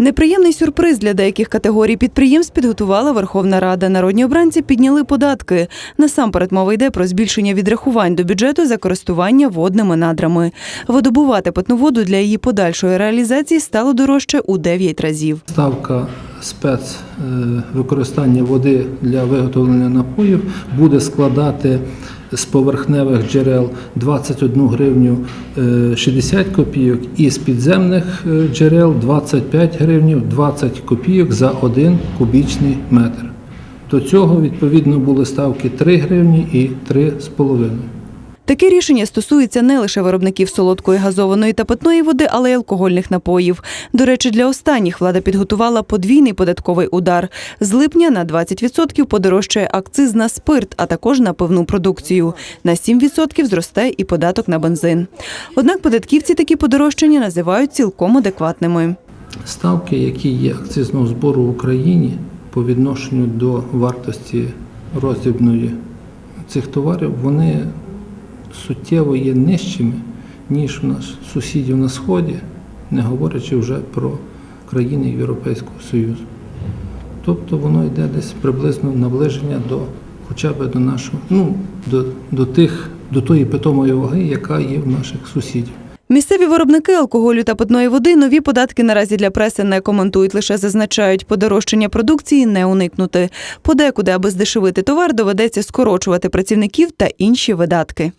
Неприємний сюрприз для деяких категорій підприємств підготувала Верховна Рада. Народні обранці підняли податки. Насамперед мова йде про збільшення відрахувань до бюджету за користування водними надрами. Видобувати питну воду для її подальшої реалізації стало дорожче у 9 разів. Ставка спец е, води для виготовлення напоїв буде складати з поверхневих джерел 21 гривню е, 60 копійок і з підземних е, джерел 25 гривнів 20 копійок за 1 кубічний метр. До цього відповідно були ставки 3 гривні і 3,5. Таке рішення стосується не лише виробників солодкої газованої та питної води, але й алкогольних напоїв. До речі, для останніх влада підготувала подвійний податковий удар. З липня на 20% подорожчає акциз на спирт, а також на пивну продукцію. На 7% зросте і податок на бензин. Однак податківці такі подорожчання називають цілком адекватними. Ставки, які є акцизного збору в Україні по відношенню до вартості роздрібної цих товарів, вони суттєво є нижчими, ніж у нас сусідів на Сході, не говорячи вже про країни Європейського Союзу. Тобто воно йде десь приблизно наближення до хоча б до нашого, ну, до, до тих, до тої питомої ваги, яка є в наших сусідів. Місцеві виробники алкоголю та питної води нові податки наразі для преси не коментують, лише зазначають, подорожчання продукції не уникнути. Подекуди, аби здешевити товар, доведеться скорочувати працівників та інші видатки.